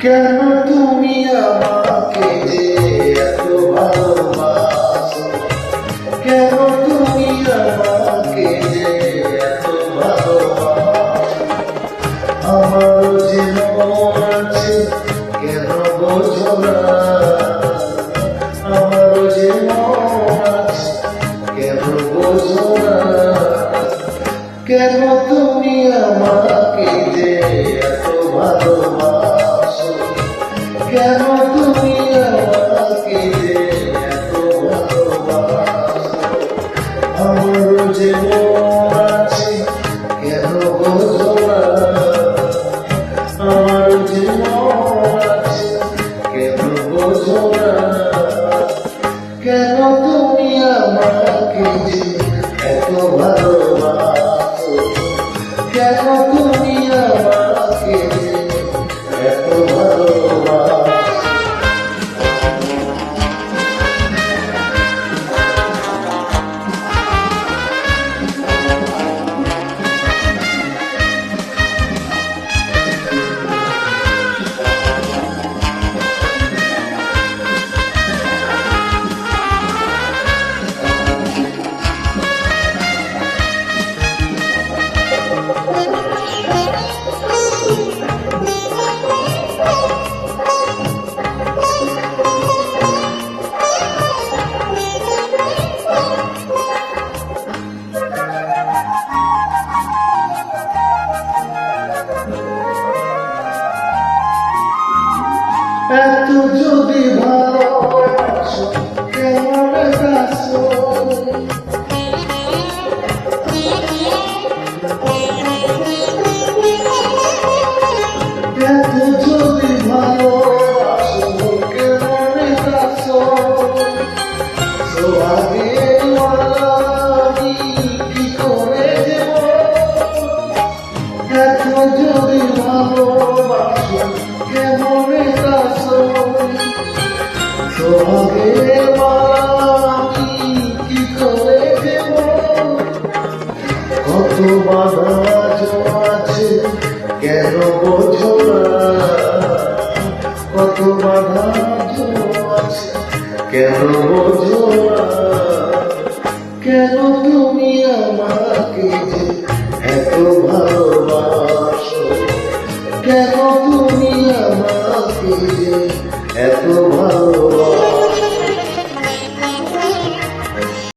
কেন তুমি আমাকে যে এত ভালোবাসো? কেন তুমি আমাকে যে এত ভালোবাসো? আমার যে মন আছে, কেন বোঝো না? কেন তুমি আমাকে যে এত ভালোবাসো। কেন তুমি আমাকে যে এত ভালোবাসো? আমার যে এত যদি ভালোবাসো বাধা আছে কেন বোঝো কত বাধা আছে কেন বোঝো কেন তুমি আমাকে যে এত ভালোবাসো কেন তুমি